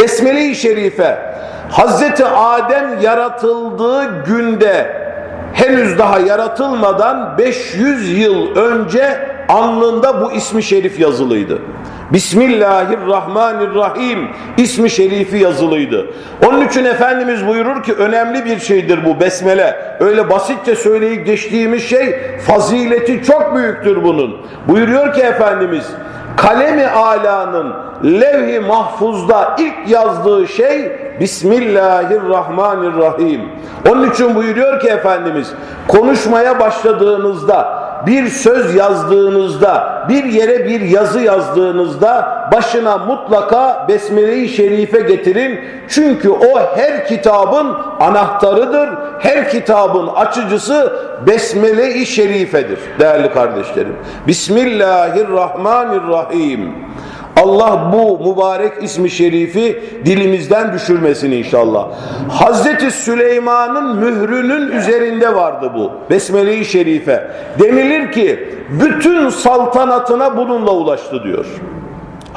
Besmele-i Şerife Hazreti Adem yaratıldığı günde henüz daha yaratılmadan 500 yıl önce alnında bu ismi şerif yazılıydı. Bismillahirrahmanirrahim ismi şerifi yazılıydı. Onun için Efendimiz buyurur ki önemli bir şeydir bu besmele. Öyle basitçe söyleyip geçtiğimiz şey fazileti çok büyüktür bunun. Buyuruyor ki Efendimiz kalemi alanın levh-i mahfuzda ilk yazdığı şey Bismillahirrahmanirrahim. Onun için buyuruyor ki Efendimiz konuşmaya başladığınızda bir söz yazdığınızda, bir yere bir yazı yazdığınızda başına mutlaka Besmele-i Şerife getirin. Çünkü o her kitabın anahtarıdır. Her kitabın açıcısı Besmele-i Şerifedir değerli kardeşlerim. Bismillahirrahmanirrahim. Allah bu mübarek ismi şerifi dilimizden düşürmesin inşallah. Hazreti Süleyman'ın mührünün üzerinde vardı bu. Besmele-i Şerife. Denilir ki bütün saltanatına bununla ulaştı diyor.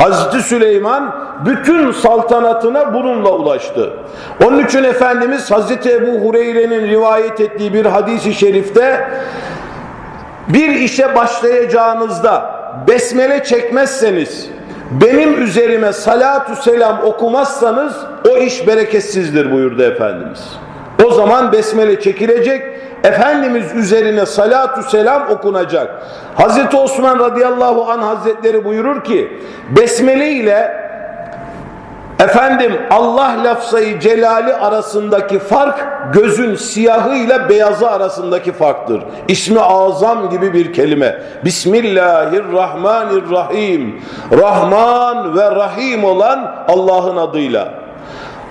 Hazreti Süleyman bütün saltanatına bununla ulaştı. Onun için Efendimiz Hazreti Ebu Hureyre'nin rivayet ettiği bir hadisi şerifte bir işe başlayacağınızda besmele çekmezseniz benim üzerime salatü selam okumazsanız o iş bereketsizdir buyurdu Efendimiz. O zaman besmele çekilecek, Efendimiz üzerine salatü selam okunacak. Hazreti Osman radıyallahu anh hazretleri buyurur ki besmele ile Efendim Allah lafzayı celali arasındaki fark gözün siyahı ile beyazı arasındaki farktır. İsmi azam gibi bir kelime. Bismillahirrahmanirrahim. Rahman ve Rahim olan Allah'ın adıyla.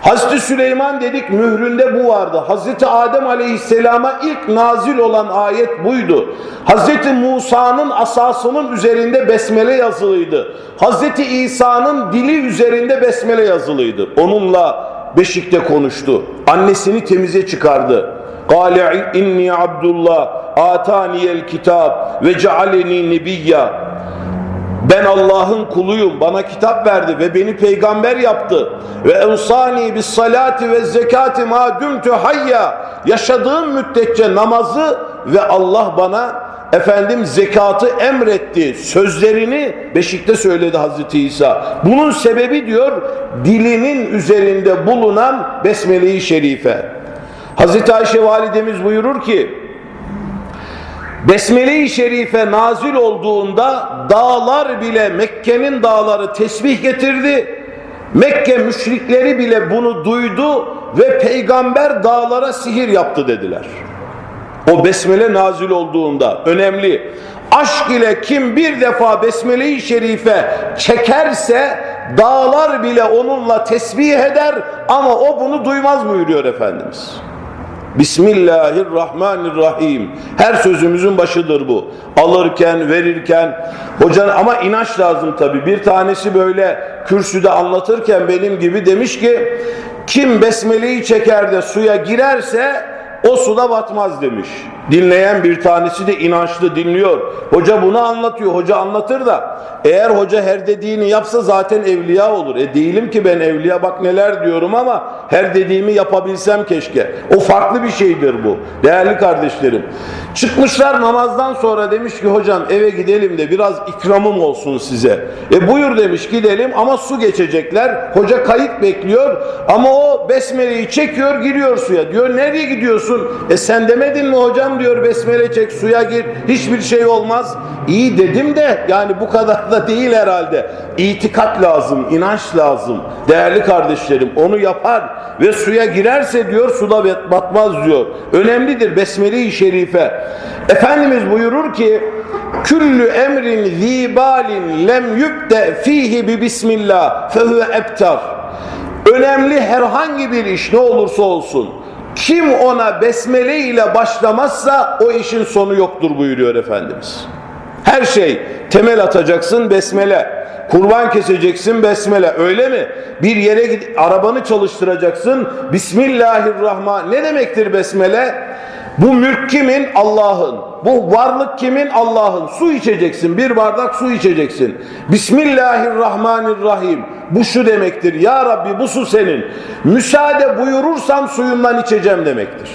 Hazreti Süleyman dedik mühründe bu vardı. Hazreti Adem aleyhisselama ilk nazil olan ayet buydu. Hazreti Musa'nın asasının üzerinde besmele yazılıydı. Hazreti İsa'nın dili üzerinde besmele yazılıydı. Onunla beşikte konuştu. Annesini temize çıkardı. Kale inni abdullah ataniyel kitab ve cealeni nebiyya ben Allah'ın kuluyum. Bana kitap verdi ve beni peygamber yaptı. Ve ensani bis salati ve zekati ma dumtu hayya. Yaşadığım müddetçe namazı ve Allah bana efendim zekatı emretti. Sözlerini beşikte söyledi Hazreti İsa. Bunun sebebi diyor dilinin üzerinde bulunan Besmele-i Şerife. Hazreti Ayşe validemiz buyurur ki Besmele-i Şerife nazil olduğunda dağlar bile Mekke'nin dağları tesbih getirdi. Mekke müşrikleri bile bunu duydu ve peygamber dağlara sihir yaptı dediler. O besmele nazil olduğunda önemli. Aşk ile kim bir defa besmele-i şerife çekerse dağlar bile onunla tesbih eder ama o bunu duymaz buyuruyor Efendimiz. Bismillahirrahmanirrahim. Her sözümüzün başıdır bu. Alırken, verirken. Hocan ama inanç lazım tabi. Bir tanesi böyle kürsüde anlatırken benim gibi demiş ki kim besmeleyi çeker de suya girerse o suda batmaz demiş. Dinleyen bir tanesi de inançlı dinliyor. Hoca bunu anlatıyor. Hoca anlatır da eğer hoca her dediğini yapsa zaten evliya olur. E değilim ki ben evliya bak neler diyorum ama her dediğimi yapabilsem keşke. O farklı bir şeydir bu. Değerli kardeşlerim. Çıkmışlar namazdan sonra demiş ki hocam eve gidelim de biraz ikramım olsun size. E buyur demiş gidelim ama su geçecekler. Hoca kayıt bekliyor ama o besmeleyi çekiyor giriyor suya. Diyor nereye gidiyorsun? E sen demedin mi hocam diyor besmele çek suya gir hiçbir şey olmaz. İyi dedim de yani bu kadar da değil herhalde. İtikat lazım, inanç lazım. Değerli kardeşlerim onu yapar ve suya girerse diyor suda batmaz diyor. Önemlidir besmele-i şerife. Efendimiz buyurur ki Küllü emrin zibalin lem yübde fihi bi bismillah fehuve ebtar. Önemli herhangi bir iş ne olursa olsun kim ona besmele ile başlamazsa o işin sonu yoktur buyuruyor Efendimiz. Her şey temel atacaksın besmele. Kurban keseceksin besmele öyle mi? Bir yere git arabanı çalıştıracaksın. Bismillahirrahman. Ne demektir besmele? Bu mülk kimin? Allah'ın. Bu varlık kimin? Allah'ın. Su içeceksin. Bir bardak su içeceksin. Bismillahirrahmanirrahim. Bu şu demektir. Ya Rabbi bu su senin. Müsaade buyurursan suyundan içeceğim demektir.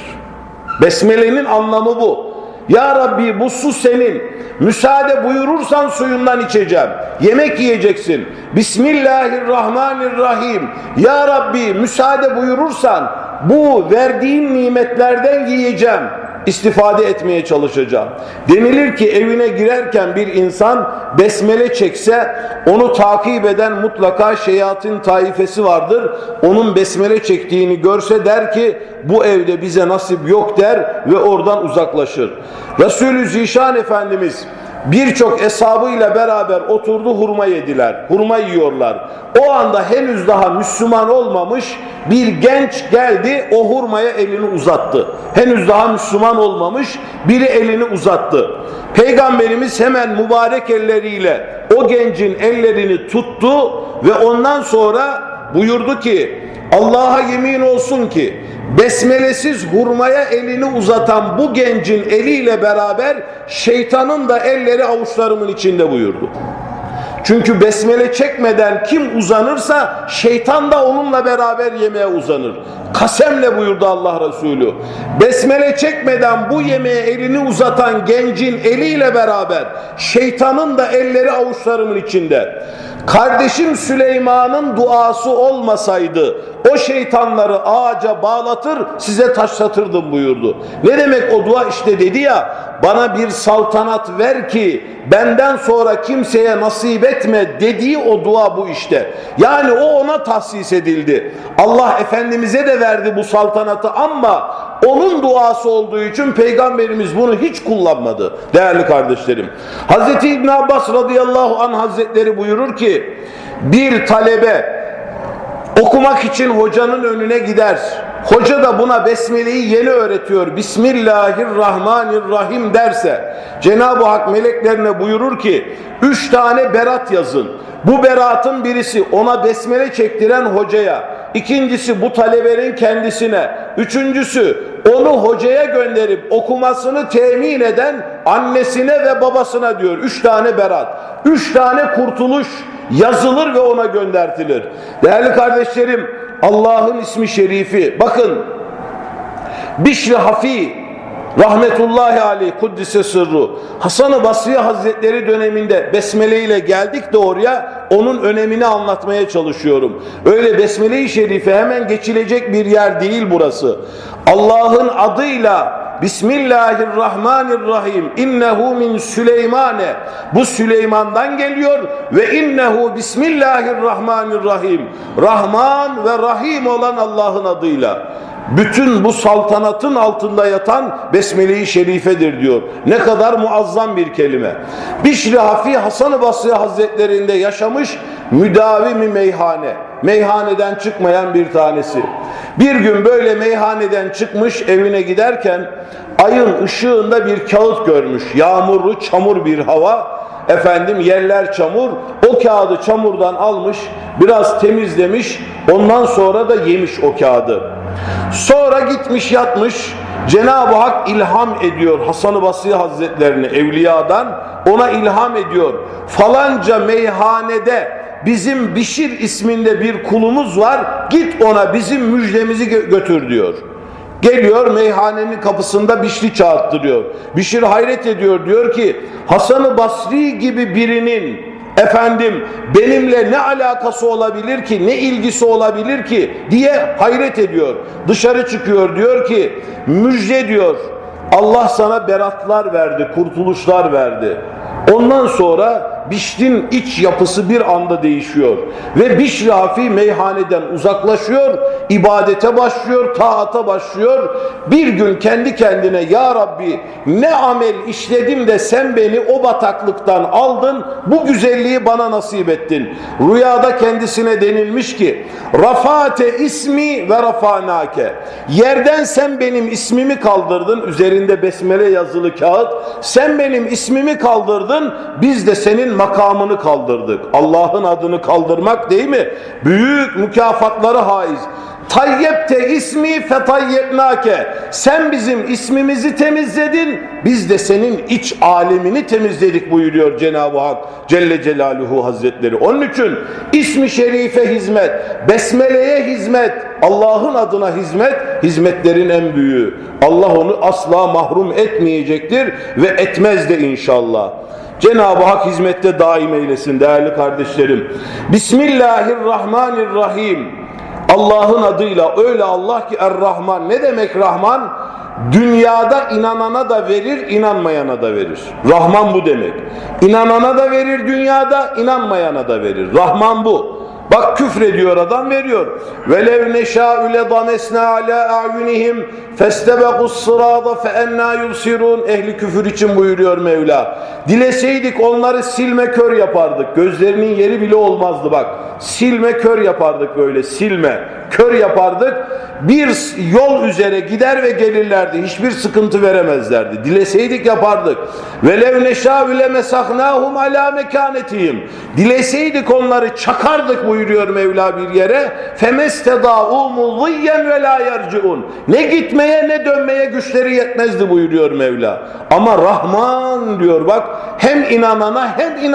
Besmele'nin anlamı bu. Ya Rabbi bu su senin. Müsaade buyurursan suyundan içeceğim. Yemek yiyeceksin. Bismillahirrahmanirrahim. Ya Rabbi müsaade buyurursan bu verdiğin nimetlerden yiyeceğim. İstifade etmeye çalışacağım. Denilir ki evine girerken bir insan besmele çekse onu takip eden mutlaka şeyatin taifesi vardır. Onun besmele çektiğini görse der ki bu evde bize nasip yok der ve oradan uzaklaşır. Resulü Zişan Efendimiz birçok eshabıyla beraber oturdu hurma yediler. Hurma yiyorlar. O anda henüz daha Müslüman olmamış bir genç geldi o hurmaya elini uzattı. Henüz daha Müslüman olmamış biri elini uzattı. Peygamberimiz hemen mübarek elleriyle o gencin ellerini tuttu ve ondan sonra buyurdu ki Allah'a yemin olsun ki besmelesiz hurmaya elini uzatan bu gencin eliyle beraber şeytanın da elleri avuçlarımın içinde buyurdu. Çünkü besmele çekmeden kim uzanırsa şeytan da onunla beraber yemeğe uzanır. Kasemle buyurdu Allah Resulü. Besmele çekmeden bu yemeğe elini uzatan gencin eliyle beraber şeytanın da elleri avuçlarımın içinde. Kardeşim Süleyman'ın duası olmasaydı o şeytanları ağaca bağlatır size taşlatırdım buyurdu. Ne demek o dua işte dedi ya bana bir saltanat ver ki benden sonra kimseye nasip etme dediği o dua bu işte. Yani o ona tahsis edildi. Allah Efendimiz'e de verdi bu saltanatı ama onun duası olduğu için peygamberimiz bunu hiç kullanmadı değerli kardeşlerim. Hazreti İbn Abbas radıyallahu anh hazretleri buyurur ki bir talebe okumak için hocanın önüne gider. Hoca da buna besmeleyi yeni öğretiyor. Bismillahirrahmanirrahim derse Cenab-ı Hak meleklerine buyurur ki üç tane berat yazın. Bu beratın birisi ona besmele çektiren hocaya, ikincisi bu talebenin kendisine, üçüncüsü onu hocaya gönderip okumasını temin eden annesine ve babasına diyor. Üç tane berat, üç tane kurtuluş yazılır ve ona göndertilir. Değerli kardeşlerim Allah'ın ismi şerifi bakın Bişri Hafi rahmetullahi aleyh kuddise sırru Hasan-ı Basri Hazretleri döneminde besmele ile geldik de oraya onun önemini anlatmaya çalışıyorum. Öyle besmele-i şerife hemen geçilecek bir yer değil burası. Allah'ın adıyla Bismillahirrahmanirrahim. İnnehu min Süleymane. Bu Süleyman'dan geliyor ve innehu Bismillahirrahmanirrahim. Rahman ve Rahim olan Allah'ın adıyla. Bütün bu saltanatın altında yatan Besmele-i Şerife'dir diyor. Ne kadar muazzam bir kelime. Bişri Hafi Hasan-ı Basri Hazretlerinde yaşamış müdavimi meyhane. Meyhaneden çıkmayan bir tanesi. Bir gün böyle meyhaneden çıkmış evine giderken ayın ışığında bir kağıt görmüş. Yağmurlu, çamur bir hava. Efendim yerler çamur. O kağıdı çamurdan almış, biraz temizlemiş. Ondan sonra da yemiş o kağıdı. Sonra gitmiş yatmış. Cenab-ı Hak ilham ediyor Hasan-ı Basri Hazretlerini evliyadan ona ilham ediyor. Falanca meyhanede bizim Bişir isminde bir kulumuz var. Git ona bizim müjdemizi götür diyor. Geliyor meyhanenin kapısında Bişri çağırttırıyor. Bişir hayret ediyor diyor ki Hasan-ı Basri gibi birinin efendim benimle ne alakası olabilir ki ne ilgisi olabilir ki diye hayret ediyor. Dışarı çıkıyor diyor ki müjde diyor Allah sana beratlar verdi, kurtuluşlar verdi. Ondan sonra Bişr'in iç yapısı bir anda değişiyor. Ve Bişr Hafi meyhaneden uzaklaşıyor, ibadete başlıyor, taata başlıyor. Bir gün kendi kendine ya Rabbi ne amel işledim de sen beni o bataklıktan aldın, bu güzelliği bana nasip ettin. Rüyada kendisine denilmiş ki Rafate ismi ve rafanake. Yerden sen benim ismimi kaldırdın, üzerinde besmele yazılı kağıt. Sen benim ismimi kaldırdın, biz de senin makamını kaldırdık. Allah'ın adını kaldırmak değil mi? Büyük mükafatları haiz. Tayyepte ismi fetayyebnake. Sen bizim ismimizi temizledin, biz de senin iç alemini temizledik buyuruyor Cenab-ı Hak Celle Celaluhu Hazretleri. Onun için ismi şerife hizmet, besmeleye hizmet, Allah'ın adına hizmet, hizmetlerin en büyüğü. Allah onu asla mahrum etmeyecektir ve etmez de inşallah. Cenab-ı Hak hizmette daim eylesin değerli kardeşlerim. Bismillahirrahmanirrahim. Allah'ın adıyla öyle Allah ki Er-Rahman. Ne demek Rahman? Dünyada inanana da verir, inanmayana da verir. Rahman bu demek. İnanana da verir dünyada, inanmayana da verir. Rahman bu. Bak küfrediyor adam veriyor. Velev neşâ'ü ledamesnâ alâ a'yunihim festebekus sırâda fe ennâ yubsirûn. Ehli küfür için buyuruyor Mevla. Dileseydik onları silme kör yapardık. Gözlerinin yeri bile olmazdı bak. Silme kör yapardık böyle silme. Kör yapardık. Bir yol üzere gider ve gelirlerdi. Hiçbir sıkıntı veremezlerdi. Dileseydik yapardık. Velev neşâ'ü lemesaknâhum alâ mekânetihim. Dileseydik onları çakardık buyuruyor Mevla bir yere. Mudiyyen ve lâ yerci'un. Ne gitmeye ne dönmeye güçleri yetmezdi buyuruyor Mevla. Ama Rahman diyor bak hem inanana hem inan